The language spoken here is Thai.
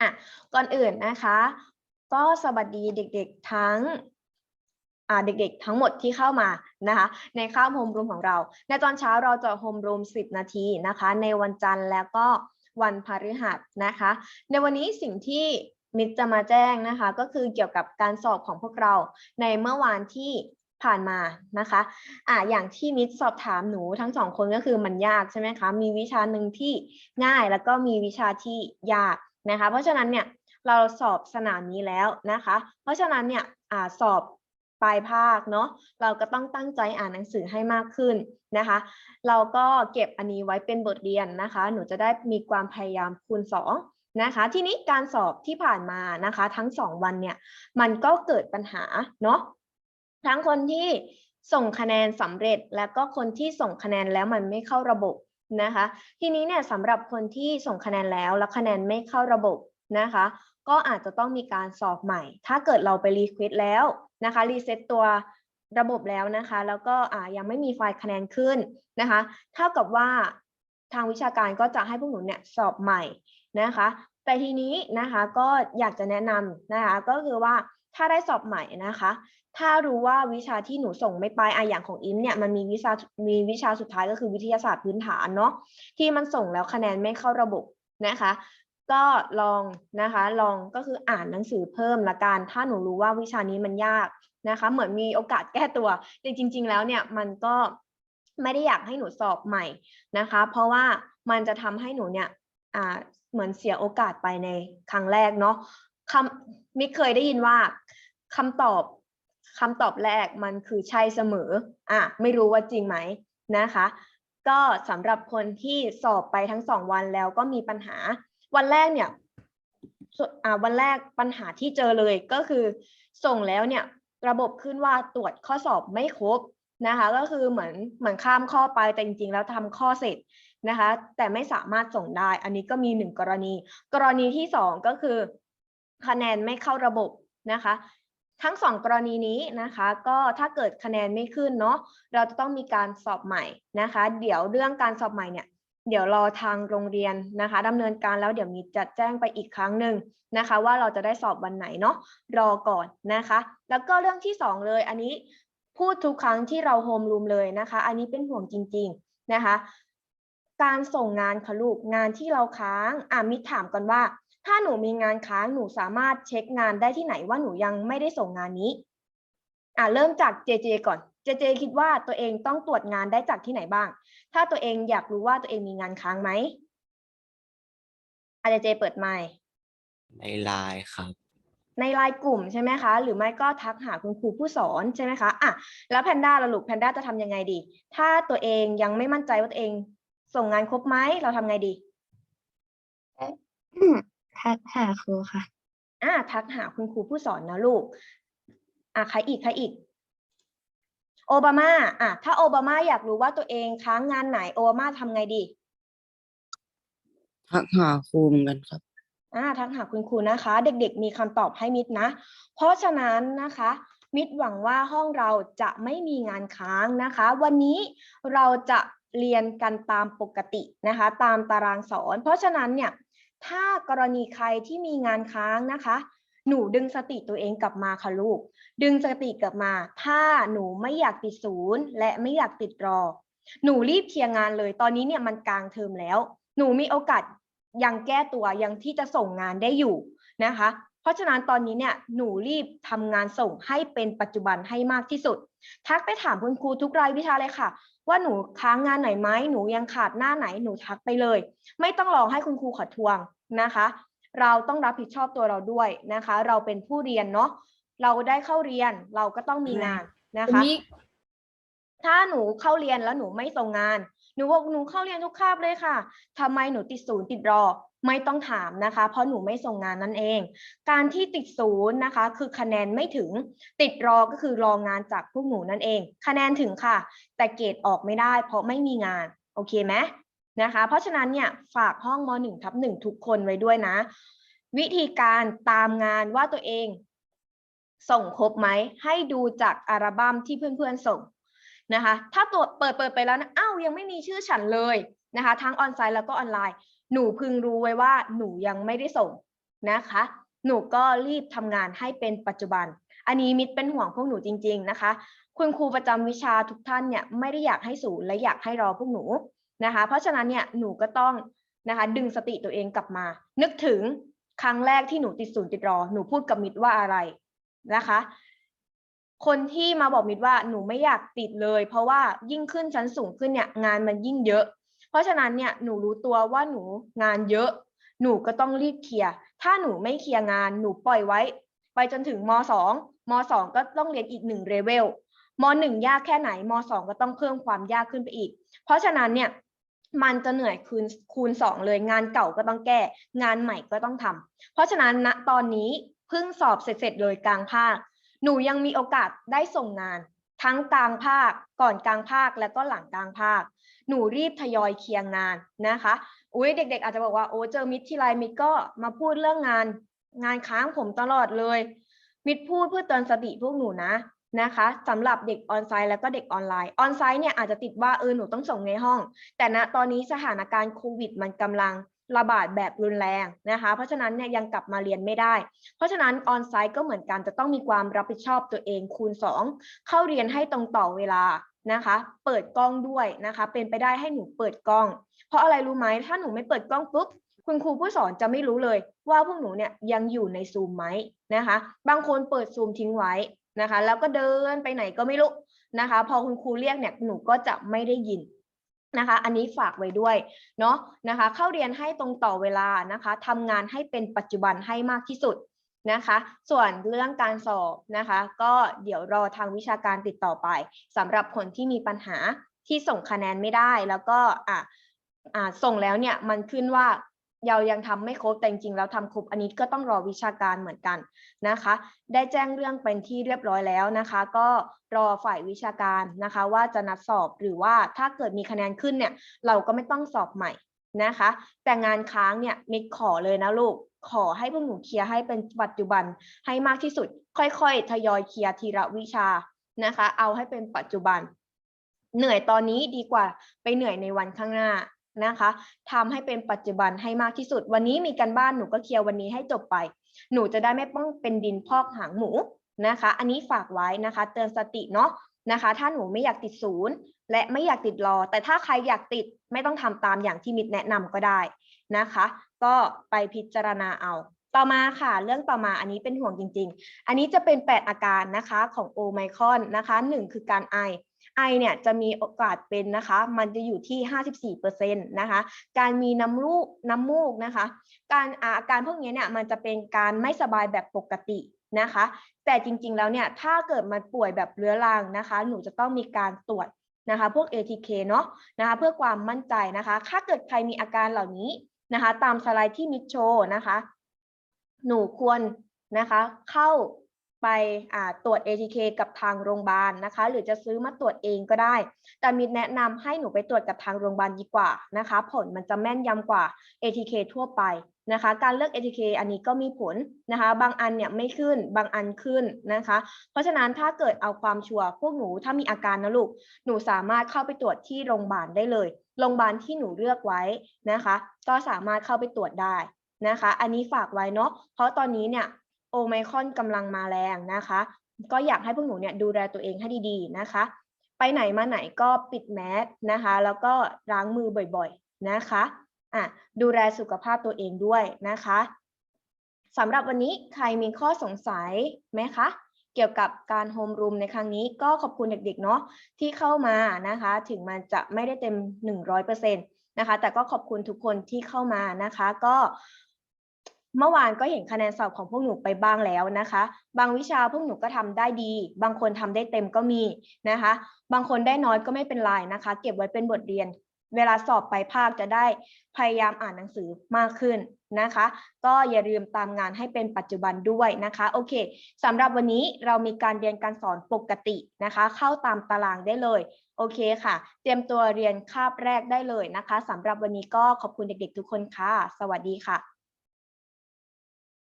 อะก่อนอื่นนะคะ ก็สวัสดีเด็กๆทั้งอ่าเด็กๆทั้งหมดที่เข้ามานะคะ ในข้ามโฮมรูมของเรา ในตอนเช้าเราจะโฮมรูม 10 นาทีนะคะ ในวันจันทร์แล้วก็วันพฤหัสนะคะ ในวันนี้สิ่งที่มิตรจะมาแจ้งนะคะ ก็คือเกี่ยวกับการสอบของพวกเราในเมื่อวานที่ผ่านมานะคะอ่าอย่างที่มิตรสอบถามหนูทั้งสองคนก็คือมันยากใช่ไหมคะ มีวิชาหนึ่งที่ง่ายแล้วก็มีวิชาที่ยาก นะคะ เพราะฉะนั้นเนี่ยเราสอบสนามนี้แล้วนะคะ เพราะฉะนั้นเนี่ยอสอบปลายภาคเนาะเราก็ต้องตั้งใจอ่านหนังสือให้มากขึ้นนะคะ เราก็เก็บอันนี้ไว้เป็นบทเรียนนะคะ หนูจะได้มีความพยายามคูณสองนะคะ ทีนี้การสอบที่ผ่านมานะคะ ทั้งสองวันเนี่ยมันก็เกิดปัญหาเนาะทั้งคนที่ส่งคะแนนสำเร็จแล้วก็คนที่ส่งคะแนนแล้วมันไม่เข้าระบบ นะคะทีนี้เนี่ยสำหรับคนที่ส่งคะแนนแล้วแล้วคะแนนไม่เข้าระบบนะคะ ก็อาจจะต้องมีการสอบใหม่ ถ้าเกิดเราไปรีเควสแล้วนะคะรีเซ็ตตัวระบบแล้วนะคะ แล้วก็ยังไม่มีไฟล์คะแนนขึ้นนะคะ เท่ากับว่าทางวิชาการก็จะให้พวกหนูเนี่ยสอบใหม่นะคะ แต่ทีนี้นะคะก็อยากจะแนะนำนะคะก็คือว่าถ้าได้สอบใหม่นะคะ ถ้ารู้ว่าวิชาที่หนูส่งไม่ไปอะอย่างของอิมเนี่ยมันมีวิชามีวิชาสุดท้ายก็คือวิทยาศาสตร์พื้นฐานเนาะที่มันส่งแล้วคะแนนไม่เข้าระบบนะคะ ก็ลองนะคะลองก็คืออ่านหนังสือเพิ่มละกันถ้าหนูรู้ว่าวิชานี้มันยากนะคะ เหมือนมีโอกาสแก้ตัวแต่จริง ๆ แล้วเนี่ยมันก็ไม่ได้อยากให้หนูสอบใหม่นะคะ เพราะว่ามันจะทำให้หนูเนี่ยอ่าเหมือนเสียโอกาสไปในครั้งแรกเนาะคำมิเคยได้ยินว่าคำตอบ คำตอบแรกมันคือใช่เสมออะไม่รู้ว่าจริงไหมนะคะ ก็สำหรับคนที่สอบไปทั้งสองวันแล้วก็มีปัญหา วันแรกเนี่ยอะวันแรกปัญหาที่เจอเลยก็คือ ส่งแล้วเนี่ยระบบขึ้นว่าตรวจข้อสอบไม่ครบนะคะ ก็คือเหมือนเหมือนข้ามข้อไปแต่จริงๆ แล้วทำข้อเสร็จนะคะ แต่ไม่สามารถส่งได้ อันนี้ก็มีหนึ่งกรณี กรณีที่สองก็คือ คะแนนไม่เข้าระบบนะคะ ทั้งสองกรณีนี้นะคะ ก็ถ้าเกิดคะแนนไม่ขึ้นเนาะเราจะต้องมีการสอบใหม่นะคะ เดี๋ยวเรื่องการสอบใหม่เนี่ยเดี๋ยวรอทางโรงเรียนนะคะดำเนินการแล้วเดี๋ยวมีจะแจ้งไปอีกครั้งหนึ่งนะคะ ว่าเราจะได้สอบวันไหนเนาะรอก่อนนะคะ แล้วก็เรื่องที่สองเลยอันนี้พูดทุกครั้งที่เราโฮมรูมเลยนะคะ อันนี้เป็นห่วงจริง ๆนะคะ การส่งงานค่ะลูกงานที่เราค้างอะมิถามกันว่า ถ้าหนูมีงานค้างหนูสามารถเช็คงานได้ที่ไหนว่าหนูยังไม่ได้ส่งงานนี้ อะเริ่มจากเจเจก่อนเจเจคิดว่าตัวเองต้องตรวจงานได้จากที่ไหนบ้าง ถ้าตัวเองอยากรู้ว่าตัวเองมีงานค้างไหมอาจจะเจเปิดไมค์ในไลน์ครับในไลน์กลุ่มใช่ไหมคะ หรือไม่ก็ทักหาคุณครูผู้สอนใช่ไหมคะอะแล้วแพนด้าละลูกแพนด้าจะทำยังไงดี ถ้าตัวเองยังไม่มั่นใจว่าตัวเองส่งงานครบไหมเราทำไงดี ทักหาครูค่ะ อะทักหาคุณครูผู้สอนนะลูก อะใครอีกใครอีก โอบามา อะถ้าโอบามาอยากรู้ว่าตัวเองค้างงานไหนโอบามาทำไงดี ทักหาครูเหมือนกันครับ อ่าทักหาคุณครูนะคะ เด็กๆ มีคำตอบให้มิดนะ เพราะฉะนั้นนะคะ มิดหวังว่าห้องเราจะไม่มีงานค้างนะคะ วันนี้เราจะเรียนกันตามปกตินะคะ ตามตารางสอน เพราะฉะนั้นเนี่ย ถ้ากรณีใครที่มีงานค้างนะคะ หนูดึงสติตัวเองกลับมาค่ะลูก ดึงสติกลับมา ถ้าหนูไม่อยากติดศูนย์ และไม่อยากติดรอ หนูรีบเคลียร์งานเลย ตอนนี้เนี่ยมันกลางเทอมแล้ว หนูมีโอกาสยังแก้ตัวยังที่จะส่งงานได้อยู่นะคะ เพราะฉะนั้นตอนนี้เนี่ยหนูรีบทำงานส่งให้เป็นปัจจุบันให้มากที่สุด ทักไปถามคุณครูทุกรายวิชาเลยค่ะ ว่าหนูค้างงานไหนไหมหนูยังขาดหน้าไหนหนูทักไปเลย ไม่ต้องรอให้คุณครูขอทวงนะคะ เราต้องรับผิดชอบตัวเราด้วยนะคะ เราเป็นผู้เรียนเนาะเราได้เข้าเรียนเราก็ต้องมีงานนะคะถ้าหนูเข้าเรียนแล้วหนูไม่ส่งงาน หนูบอกหนูเข้าเรียนทุกคาบเลยค่ะทำไมหนูติดศูนย์ติดรอ ไม่ต้องถามนะคะ เพราะหนูไม่ส่งงานนั่นเอง การที่ติดศูนย์นะคะ คือคะแนนไม่ถึงติดรอก็คือรองานจากพวกหนูนั่นเอง คะแนนถึงค่ะ แต่เกรดออกไม่ได้ เพราะไม่มีงาน โอเคไหมนะคะ เพราะฉะนั้นเนี่ยฝากห้องม .1 ทับหนึ่งทุกคนไว้ด้วยนะ วิธีการตามงานว่าตัวเอง ส่งครบไหม ให้ดูจากอัลบั้มที่เพื่อนๆส่งนะคะ ถ้าตัวเปิดเปิดไปแล้วนะอ้าวยังไม่มีชื่อฉันเลยนะคะ ทั้งออนไลน์แล้วก็ออนไลน์ หนูพึงรู้ไว้ว่าหนูยังไม่ได้ส่งนะคะ หนูก็รีบทำงานให้เป็นปัจจุบัน อันนี้มิตรเป็นห่วงพวกหนูจริง ๆนะคะ คุณครูประจำวิชาทุกท่านเนี่ยไม่ได้อยากให้ศูนและอยากให้รอพวกหนูนะคะ เพราะฉะนั้นเนี่ยหนูก็ต้องนะคะดึงสติตัวเองกลับมา นึกถึงครั้งแรกที่หนูติดศูนย์ติดรอ หนูพูดกับมิตรว่าอะไรนะคะ คนที่มาบอกมิตรว่าหนูไม่อยากติดเลย เพราะว่ายิ่งขึ้นชั้นสูงขึ้นเนี่ยงานมันยิ่งเยอะ เพราะฉะนั้นเนี่ยหนูรู้ตัวว่าหนูงานเยอะ หนูก็ต้องรีบเคลียร์ถ้าหนูไม่เคลียร์งานหนูปล่อยไว้ ไปจนถึงมสองมสองก็ต้องเรียนอีกหนึ่งเลเวลมหนึ่งยากแค่ไหนมสองก็ต้องเพิ่มความยากขึ้นไปอีก เพราะฉะนั้นเนี่ยมันจะเหนื่อยคูณคูณสองเลยงานเก่าก็ต้องแก้ งานใหม่ก็ต้องทำเพราะฉะนั้นณตอนนี้เพิ่งสอบเสร็จๆเลยกลางภาค หนูยังมีโอกาสได้ส่งงาน ทั้งกลางภาคก่อนกลางภาคและก็หลังกลางภาค หนูรีบทยอยเคลียร์งานนะคะอุ้ยเด็ก ๆ อาจจะบอกว่าโอ้เจอมิตรที่ไรมิตรก็มาพูดเรื่องงาน งานค้างผมตลอดเลย มิตรพูดเพื่อเตือนสติพวกหนูนะนะคะสำหรับเด็กออนไซต์แล้วก็เด็กออนไลน์ออนไซต์เนี่ยอาจจะติดว่าเออหนูต้องส่งในห้อง แต่ณตอนนี้สถานการณ์โควิด มันกำลังระบาดแบบรุนแรงนะคะ เพราะฉะนั้นเนี่ยยังกลับมาเรียนไม่ได้ เพราะฉะนั้นออนไซต์ก็เหมือนกันจะต้องมีความรับผิดชอบตัวเองคูณ 2 เข้าเรียนให้ตรงต่อเวลา นะคะ เปิดกล้องด้วยนะคะ เป็นไปได้ให้หนูเปิดกล้อง เพราะอะไรรู้ไหมถ้าหนูไม่เปิดกล้องปุ๊บคุณครูผู้สอนจะไม่รู้เลยว่าพวกหนูเนี่ยยังอยู่ในซูมไหมนะคะ บางคนเปิดซูมทิ้งไว้นะคะ แล้วก็เดินไปไหนก็ไม่รู้นะคะ พอคุณครูเรียกเนี่ยหนูก็จะไม่ได้ยินนะคะ อันนี้ฝากไว้ด้วยเนาะนะคะ เข้าเรียนให้ตรงต่อเวลานะคะทำงานให้เป็นปัจจุบันให้มากที่สุด นะคะ ส่วนเรื่องการสอบนะคะ ก็เดี๋ยวรอทางวิชาการติดต่อไปสำหรับคนที่มีปัญหาที่ส่งคะแนนไม่ได้แล้วก็อะอ่าส่งแล้วเนี่ยมันขึ้นว่าเรายังทำไม่ครบแต่จริงๆแล้วทำครบอันนี้ก็ต้องรอวิชาการเหมือนกันนะคะ ได้แจ้งเรื่องเป็นที่เรียบร้อยแล้วนะคะ ก็รอฝ่ายวิชาการนะคะ ว่าจะนัดสอบหรือว่าถ้าเกิดมีคะแนนขึ้นเนี่ย เราก็ไม่ต้องสอบใหม่นะคะ แต่งานค้างเนี่ยมิกขอเลยนะลูก ขอให้พวกหนูเคลียร์ให้เป็นปัจจุบันให้มากที่สุด ค่อยๆ ทยอยเคลียร์ทีละวิชานะคะ เอาให้เป็นปัจจุบัน เหนื่อยตอนนี้ดีกว่าไปเหนื่อยในวันข้างหน้านะคะทำให้เป็นปัจจุบันให้มากที่สุด วันนี้มีการบ้านหนูก็เคลียร์วันนี้ให้จบไป หนูจะได้ไม่ต้องเป็นดินพอกหางหมูนะคะ อันนี้ฝากไว้นะคะ เตือนสติเนาะ นะคะ ถ้าหนูไม่อยากติดศูนย์และไม่อยากติดรอ แต่ถ้าใครอยากติดไม่ต้องทำตามอย่างที่มิตรแนะนำก็ได้นะคะ ก็ไปพิจารณาเอาต่อมาค่ะ เรื่องต่อมาอันนี้เป็นห่วงจริง ๆ อันนี้จะเป็น 8 อาการนะคะของโอไมครอนนะคะหนึ่งคือการไอ ไอเนี่ยจะมีโอกาสเป็นนะคะ มันจะอยู่ที่ 54%นะคะ การมีน้ำลูกน้ำมูกนะคะ การอาการพวกนี้เนี่ยมันจะเป็นการไม่สบายแบบปกติ นะคะ แต่จริงๆแล้วเนี่ยถ้าเกิดมันป่วยแบบเรื้อรังนะคะ หนูจะต้องมีการตรวจนะคะ พวก ATK เนาะนะคะ เพื่อความมั่นใจนะคะ ถ้าเกิดใครมีอาการเหล่านี้นะคะ ตามสไลด์ที่มิดโชว์นะคะ หนูควรนะคะ เข้าไปอ่าตรวจ ATK กับทางโรงพยาบาลนะคะ หรือจะซื้อมาตรวจเองก็ได้ แต่มิดแนะนำให้หนูไปตรวจกับทางโรงพยาบาลดีกว่านะคะ ผลมันจะแม่นยำกว่า ATK ทั่วไป นะคะ การเลือก ATK อันนี้ก็มีผลนะคะ บางอันเนี่ยไม่ขึ้น บางอันขึ้นนะคะ เพราะฉะนั้นถ้าเกิดเอาความชัวร์พวกหนูถ้ามีอาการนะลูก หนูสามารถเข้าไปตรวจที่โรงพยาบาลได้เลย โรงพยาบาลที่หนูเลือกไว้นะคะ ก็สามารถเข้าไปตรวจได้นะคะ อันนี้ฝากไว้เนาะ เพราะตอนนี้เนี่ยโอไมคอนกำลังมาแรงนะคะ ก็อยากให้พวกหนูเนี่ยดูแลตัวเองให้ดีๆนะคะ ไปไหนมาไหนก็ปิดแมสนะคะ แล้วก็ล้างมือบ่อยๆนะคะ อะดูแลสุขภาพตัวเองด้วยนะคะสำหรับวันนี้ใครมีข้อสงสัยไหมคะ เกี่ยวกับการโฮมรูมในครั้งนี้ก็ขอบคุณเด็กๆเนาะที่เข้ามานะคะ ถึงมันจะไม่ได้เต็ม 100%นะคะ แต่ก็ขอบคุณทุกคนที่เข้ามานะคะ ก็เมื่อวานก็เห็นคะแนนสอบของพวกหนูไปบ้างแล้วนะคะ บางวิชาพวกหนูก็ทำได้ดี บางคนทำได้เต็มก็มีนะคะ บางคนได้น้อยก็ไม่เป็นไรนะคะ เก็บไว้เป็นบทเรียน เวลาสอบไปภาคจะได้พยายามอ่านหนังสือมากขึ้นนะคะ ก็อย่าลืมตามงานให้เป็นปัจจุบันด้วยนะคะ โอเคสำหรับวันนี้เรามีการเรียนการสอนปกตินะคะ เข้าตามตารางได้เลย โอเคค่ะ เตรียมตัวเรียนคาบแรกได้เลยนะคะสำหรับวันนี้ก็ขอบคุณเด็กๆทุกคนค่ะ สวัสดีค่ะ